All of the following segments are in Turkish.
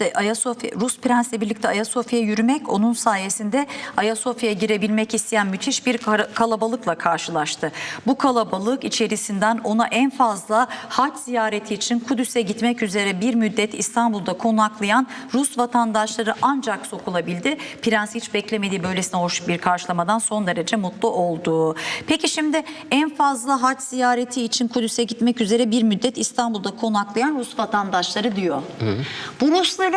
işte Ayasofya Rus prensle birlikte Ayasofya'ya yürümek onun sayesinde Ayasofya'ya girebilmek isteyen müthiş bir kalabalıkla karşılaştı. Bu kalabalık içerisinden ona en fazla hac ziyareti için Kudüs'e gitmek üzere bir müddet İstanbul'da konaklayan Rus vatandaşları ancak sokulabildi. Prens hiç beklemediği böylesine hoş bir karşılamadan son derece mutlu oldu. Peki şimdi en fazla hac ziyareti için Kudüs'e gitmek üzere bir müddet İstanbul'da konaklayan Rus vatandaşları diyor. Bu Rusların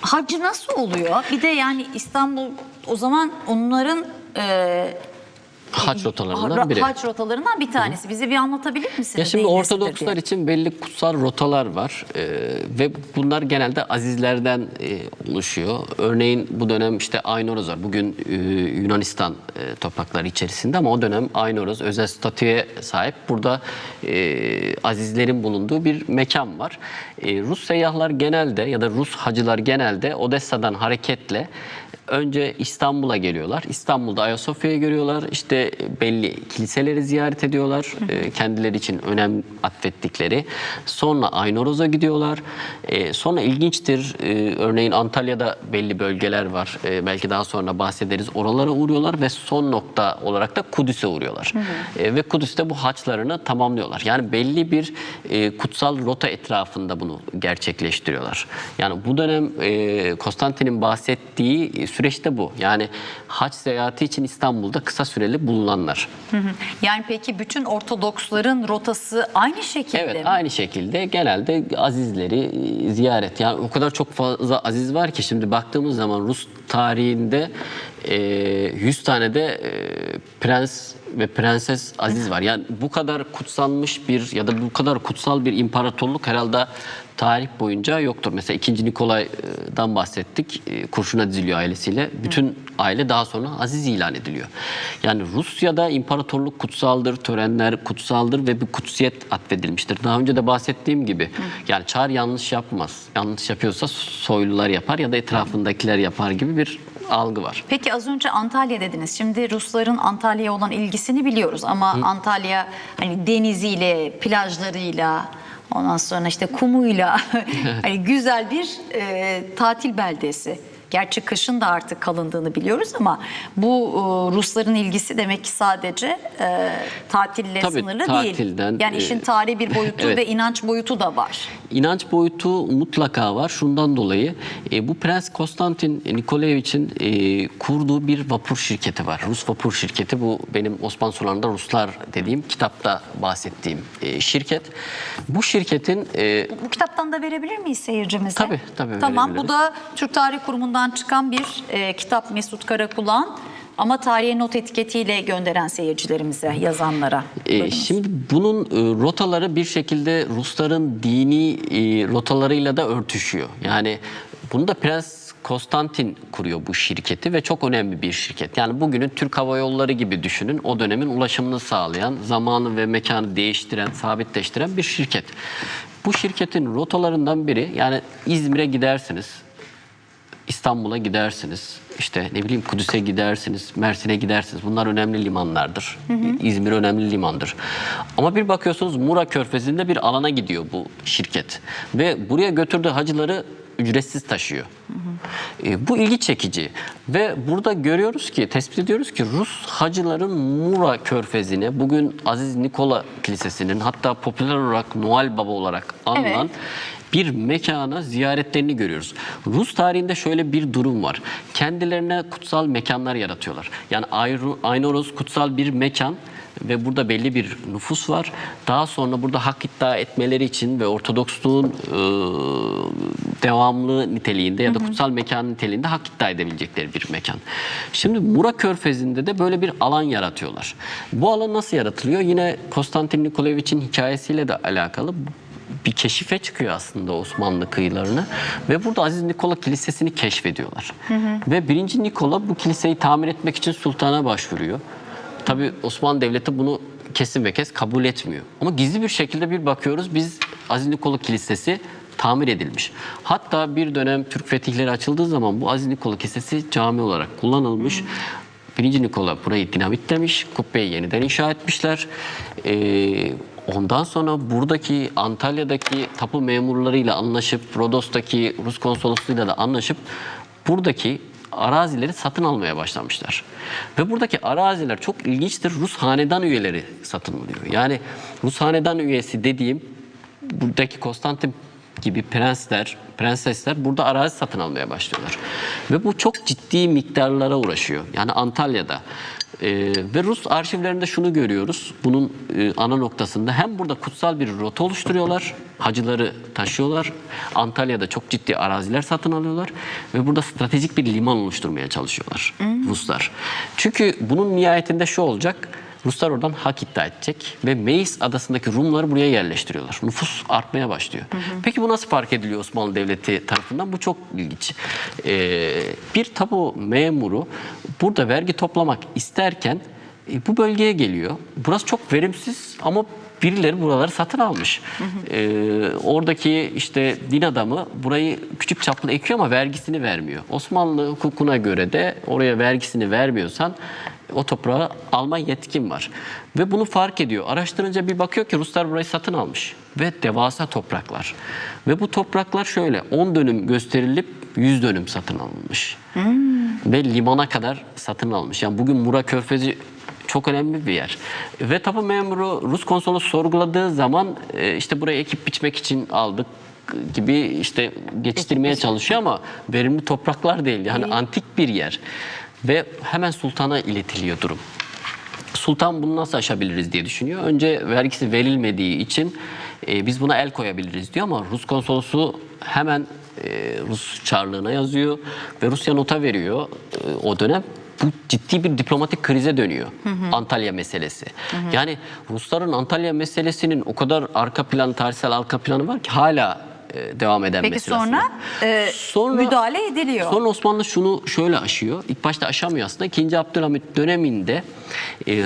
hacı nasıl oluyor? Bir de yani İstanbul o zaman onların e, Haç rotalarından biri. hac rotalarından bir tanesi. Bize bir anlatabilir misiniz? Ya şimdi Ortodokslar için belli kutsal rotalar var Ee, ve bunlar genelde azizlerden e, oluşuyor. Örneğin bu dönem işte Aynoros var. Bugün e, Yunanistan e, toprakları içerisinde ama o dönem Aynoros özel statüye sahip. Burada e, azizlerin bulunduğu bir mekan var. E, Rus seyyahlar genelde ya da Rus hacılar genelde Odessa'dan hareketle Önce İstanbul'a geliyorlar. İstanbul'da Ayasofya'yı görüyorlar. İşte belli kiliseleri ziyaret ediyorlar. Ee, Kendileri için önem atfettikleri. Sonra Aynoroz'a gidiyorlar. Ee, Sonra ilginçtir. Ee, Örneğin Antalya'da belli bölgeler var. Ee, Belki daha sonra bahsederiz. Oralara uğruyorlar ve son nokta olarak da Kudüs'e uğruyorlar. Ee, Ve Kudüs'te bu haçlarını tamamlıyorlar. Yani belli bir e, kutsal rota etrafında bunu gerçekleştiriyorlar. Yani bu dönem e, Konstantin'in bahsettiği süreçte bu. Yani haç seyahati için İstanbul'da kısa süreli bulunanlar. Hı hı. Yani peki bütün Ortodoksların rotası aynı şekilde Evet mi? aynı şekilde genelde azizleri e, ziyaret. Yani o kadar çok fazla aziz var ki şimdi baktığımız zaman Rus tarihinde e, 100 tane de e, prens ve prenses aziz var. Yani bu kadar kutsanmış bir ya da bu kadar kutsal bir imparatorluk herhalde tarih boyunca yoktur. Mesela 2. Nikolay'dan bahsettik. E, Kurşuna diziliyor ailesiyle. Bütün aile daha sonra aziz ilan ediliyor. Yani Rusya'da imparatorluk kutsaldır, törenler kutsaldır ve bir kutsiyet atfedilmiştir. Daha önce de bahsettiğim gibi yani çar yanlış yapmaz. Yanlış yapıyorsa soylular yapar ya da etrafındakiler yapar gibi bir algı var. Peki az önce Antalya dediniz. Şimdi Rusların Antalya'ya olan ilgisini biliyoruz ama Antalya hani deniziyle, plajlarıyla, ondan sonra işte kumuyla hani güzel bir e, tatil beldesi. Gerçi kışın da artık kalındığını biliyoruz ama bu e, Rusların ilgisi demek ki sadece e, tatille Tabii, sınırlı tatilden, değil. Yani işin e, tarihi bir boyutu evet. ve inanç boyutu da var. İnanç boyutu mutlaka var. Şundan dolayı e, bu Prens Konstantin Nikolaevich'in e, kurduğu bir vapur şirketi var. Rus vapur şirketi. Bu benim Osmanlı sularında Ruslar dediğim kitapta bahsettiğim e, şirket. Bu şirketin e, Bu kitaptan da verebilir miyiz seyircimize? Tabii, tabii Tamam bu da Türk Tarih Kurumu'ndan çıkan bir e, kitap Mesut Karakulan ama tarihe not etiketiyle gönderen seyircilerimize, yazanlara. E, şimdi bunun e, rotaları bir şekilde Rusların dini e, rotalarıyla da örtüşüyor. Yani bunu da Prens Konstantin kuruyor bu şirketi ve çok önemli bir şirket. Yani bugünün Türk Hava Yolları gibi düşünün. O dönemin ulaşımını sağlayan, zamanı ve mekanı değiştiren, sabitleştiren bir şirket. Bu şirketin rotalarından biri yani İzmir'e gidersiniz. İstanbul'a gidersiniz. İşte ne bileyim Kudüs'e gidersiniz, Mersin'e gidersiniz. Bunlar önemli limanlardır. İzmir önemli limandır. Ama bir bakıyorsunuz Mura Körfezi'nde bir alana gidiyor bu şirket. Ve buraya götürdüğü hacıları ücretsiz taşıyor. E, bu ilgi çekici. Ve burada görüyoruz ki, tespit ediyoruz ki Rus hacıların Mura Körfezi'ne, bugün Aziz Nikola Kilisesi'nin hatta popüler olarak Noel Baba olarak anılan Evet. bir mekana ziyaretlerini görüyoruz. Rus tarihinde şöyle bir durum var. Kendilerine kutsal mekanlar yaratıyorlar. Yani Aynoros kutsal bir mekan ve burada belli bir nüfus var. Daha sonra burada hak iddia etmeleri için ve Ortodoksluğun devamlı niteliğinde ya da kutsal mekan niteliğinde hak iddia edebilecekleri bir mekan. Şimdi Mura Körfezi'nde de böyle bir alan yaratıyorlar. Bu alan nasıl yaratılıyor? Yine Konstantin Nikolaevich'in hikayesiyle de alakalı bir keşife çıkıyor aslında Osmanlı kıyılarını ve burada Aziz Nikola Kilisesi'ni keşfediyorlar. Ve birinci Nikola bu kiliseyi tamir etmek için sultana başvuruyor. Tabi Osmanlı Devleti bunu kesin ve kes kabul etmiyor. Ama gizli bir şekilde bir bakıyoruz biz Aziz Nikola Kilisesi tamir edilmiş. Hatta bir dönem Türk fetihleri açıldığı zaman bu Aziz Nikola Kilisesi cami olarak kullanılmış. Birinci Nikola burayı dinamitlemiş, kubbeyi yeniden inşa etmişler. Ee, Ondan sonra buradaki Antalya'daki tapu memurlarıyla anlaşıp Rodos'taki Rus konsolosluğuyla da anlaşıp buradaki arazileri satın almaya başlamışlar. Ve buradaki araziler çok ilginçtir. Rus hanedan üyeleri satın alıyor. Yani Rus hanedan üyesi dediğim buradaki Konstantin gibi prensler, prensesler burada arazi satın almaya başlıyorlar. Ve bu çok ciddi miktarlara uğraşıyor. Yani Antalya'da. Ee, ve Rus arşivlerinde şunu görüyoruz. Bunun e, ana noktasında hem burada kutsal bir rota oluşturuyorlar. Hacıları taşıyorlar. Antalya'da çok ciddi araziler satın alıyorlar. Ve burada stratejik bir liman oluşturmaya çalışıyorlar Ruslar. Çünkü bunun nihayetinde şu olacak. Ruslar oradan hak iddia edecek ve Meis adasındaki Rumları buraya yerleştiriyorlar. Nüfus artmaya başlıyor. Peki bu nasıl fark ediliyor Osmanlı Devleti tarafından? Bu çok ilginç. Ee, bir tabu memuru burada vergi toplamak isterken e, bu bölgeye geliyor. Burası çok verimsiz ama birileri buraları satın almış. Ee, oradaki işte din adamı burayı küçük çaplı ekiyor ama vergisini vermiyor. Osmanlı hukukuna göre de oraya vergisini vermiyorsan o toprağı alma yetkin var. Ve bunu fark ediyor. Araştırınca bir bakıyor ki Ruslar burayı satın almış. Ve devasa topraklar. Ve bu topraklar şöyle 10 dönüm gösterilip 100 dönüm satın alınmış. Ve limana kadar satın almış. Yani bugün Mura Körfezi çok önemli bir yer. Ve tapu memuru Rus konsolosu sorguladığı zaman e, işte buraya ekip biçmek için aldık gibi işte geçiştirmeye çalışıyor ama verimli topraklar değil. Yani antik bir yer. Ve hemen sultana iletiliyor durum. Sultan bunu nasıl aşabiliriz diye düşünüyor. Önce vergisi verilmediği için e, biz buna el koyabiliriz diyor ama Rus konsolosu hemen e, Rus çarlığına yazıyor ve Rusya nota veriyor e, o dönem. Bu ciddi bir diplomatik krize dönüyor. Antalya meselesi. Yani Rusların Antalya meselesinin o kadar arka plan, tarihsel arka planı var ki hala e, devam eden Peki mesele sonra, e, müdahale ediliyor. Sonra Osmanlı şunu şöyle aşıyor. İlk başta aşamıyor aslında. İkinci Abdülhamit döneminde e,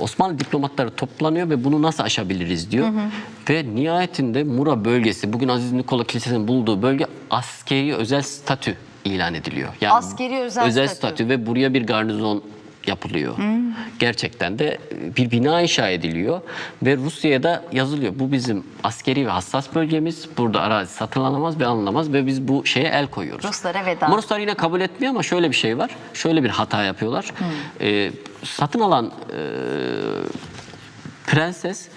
Osmanlı diplomatları toplanıyor ve bunu nasıl aşabiliriz diyor. Ve nihayetinde Mura bölgesi, bugün Aziz Nikola Kilisesi'nin bulduğu bölge askeri özel statü ilan ediliyor. Yani Askeri özel statü. ve buraya bir garnizon yapılıyor. Gerçekten de bir bina inşa ediliyor ve Rusya'ya da yazılıyor. Bu bizim askeri ve hassas bölgemiz. Burada arazi satın alamaz ve alınamaz ve biz bu şeye el koyuyoruz. Ruslara veda. Ama Ruslar yine kabul etmiyor ama şöyle bir şey var. Şöyle bir hata yapıyorlar. Ee, satın alan e, prenses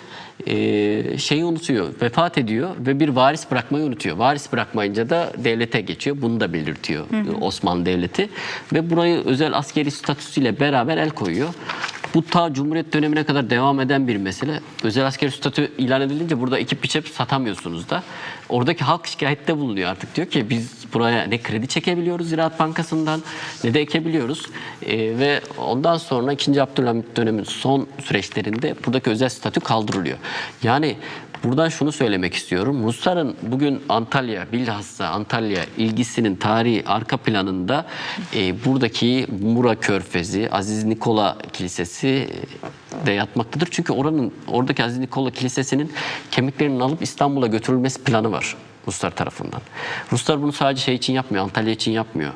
e, şeyi unutuyor, vefat ediyor ve bir varis bırakmayı unutuyor. Varis bırakmayınca da devlete geçiyor. Bunu da belirtiyor e, Osmanlı Devleti. Ve burayı özel askeri statüsüyle beraber el koyuyor. Bu ta Cumhuriyet dönemine kadar devam eden bir mesele. Özel askeri statü ilan edilince burada ekip biçip satamıyorsunuz da. Oradaki halk şikayette bulunuyor artık. Diyor ki biz buraya ne kredi çekebiliyoruz Ziraat Bankası'ndan ne de ekebiliyoruz. E, ve ondan sonra 2. Abdülhamit döneminin son süreçlerinde buradaki özel statü kaldırılıyor. Yani buradan şunu söylemek istiyorum. Rusların bugün Antalya, bilhassa Antalya ilgisinin tarihi arka planında e, buradaki Mura Körfezi, Aziz Nikola Kilisesi de yatmaktadır. Çünkü oranın oradaki Aziz Nikola Kilisesi'nin kemiklerinin alıp İstanbul'a götürülmesi planı var Ruslar tarafından. Ruslar bunu sadece şey için yapmıyor, Antalya için yapmıyor.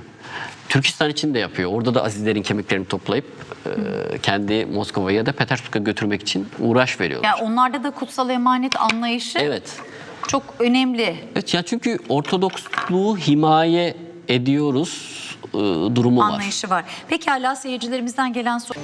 Türkistan için de yapıyor. Orada da azizlerin kemiklerini toplayıp e, kendi Moskova'ya ya da Petersburg'a götürmek için uğraş veriyorlar. Yani onlarda da kutsal emanet anlayışı Evet. çok önemli. Evet ya çünkü Ortodoksluğu himaye ediyoruz e, durumu var. anlayışı var. Pekala seyircilerimizden gelen soru.